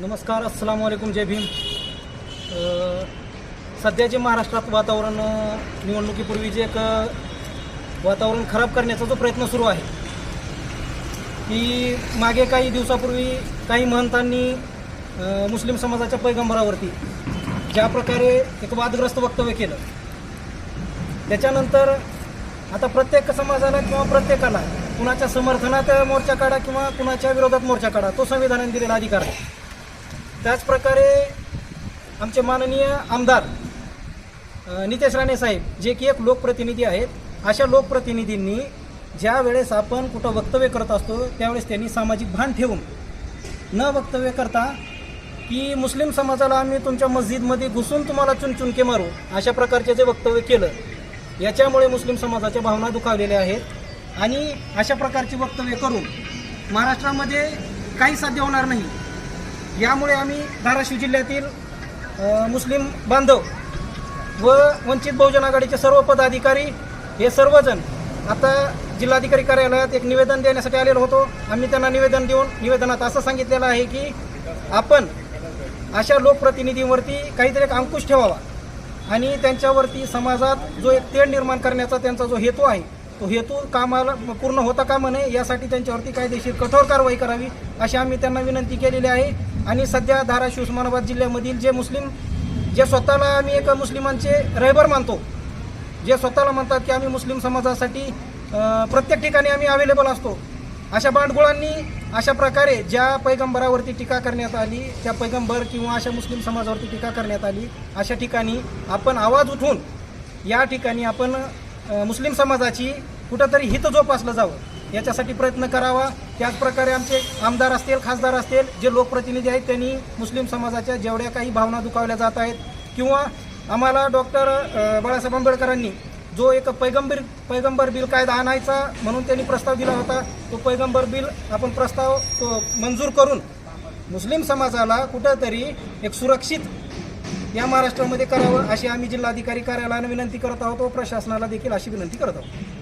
नमस्कार अस्सलाम वालेकुम जय भीम. सध्याचे महाराष्ट्रात वातावरण निवडणुकीपूर्वी जे एक वातावरण खराब करण्याचा जो प्रयत्न सुरू आहे की मागे काही दिवसापूर्वी काही महंतांनी मुस्लिम समाजाच्या पैगंबरावरती ज्या प्रकारे एक वादग्रस्त वक्तव्य केलं त्याच्यानंतर आता प्रत्येक समाजाला किंवा प्रत्येकाला कुणाच्या समर्थनात मोर्चा काढा किंवा कुणाच्या विरोधात मोर्चा काढा तो संविधानाने दिलेला अधिकार आहे. त्याचप्रकारे आमचे माननीय आमदार नितेश राणे साहेब जे की एक लोकप्रतिनिधी आहेत अशा लोकप्रतिनिधींनी ज्या वेळेस आपण कुठं वक्तव्य करत असतो त्यावेळेस त्यांनी सामाजिक भान ठेवून न वक्तव्य करता की मुस्लिम समाजाला आम्ही तुमच्या मस्जिदमध्ये घुसून तुम्हाला चुनचुनके मारू अशा प्रकारचे जे वक्तव्य केलं याच्यामुळे मुस्लिम समाजाच्या भावना दुखावलेल्या आहेत. आणि अशा प्रकारचे वक्तव्य करून महाराष्ट्रामध्ये काही साध्य होणार नाही. यामुळे आम्ही धाराशिव जिल्ह्यातील मुस्लिम बांधव व वंचित बहुजन आघाडीचे सर्व पदाधिकारी हे सर्वजण आता जिल्हाधिकारी कार्यालयात एक निवेदन देण्यासाठी आलेलो होतो. आम्ही त्यांना निवेदन देऊन निवेदनात असं सांगितलेलं आहे की आपण अशा लोकप्रतिनिधींवरती काहीतरी एक अंकुश ठेवावा आणि त्यांच्यावरती समाजात जो एक तेढ निर्माण करण्याचा त्यांचा जो हेतू आहे तो हेतू कामाला पूर्ण होता कामा नये यासाठी त्यांच्यावरती कायदेशीर कठोर कारवाई करावी अशी आम्ही त्यांना विनंती केलेली आहे. आणि सध्या धाराशिव उस्मानाबाद जिल्ह्यामधील जे मुस्लिम जे स्वतःला आम्ही एका मुस्लिमांचे रहबर मानतो जे स्वतःला म्हणतात की आम्ही मुस्लिम समाजासाठी प्रत्येक ठिकाणी आम्ही अवेलेबल असतो. अशा बांडगुळांनी अशा प्रकारे ज्या पैगंबरावरती टीका करण्यात आली त्या पैगंबर किंवा अशा मुस्लिम समाजावरती टीका करण्यात आली अशा ठिकाणी आपण आवाज उठून या ठिकाणी आपण मुस्लिम समाजाची कुठंतरी हित जोपासलं जावं. याच्यासाठी प्रयत्न करावा. त्याचप्रकारे आमचे आमदार असतील खासदार असतील जे लोकप्रतिनिधी आहेत त्यांनी मुस्लिम समाजाच्या जेवढ्या काही भावना दुखावल्या जात आहेत किंवा आम्हाला डॉक्टर बाळासाहेब आंबेडकरांनी जो एक पैगंबीर पैगंबर बिल कायदा आणायचा म्हणून त्यांनी प्रस्ताव दिला होता तो पैगंबर बिल आपण प्रस्ताव तो मंजूर करून मुस्लिम समाजाला कुठंतरी एक सुरक्षित या महाराष्ट्रामध्ये करावं अशी आम्ही जिल्हाधिकारी कार्यालयानं विनंती करत आहोत व प्रशासनाला देखील अशी विनंती करत आहोत.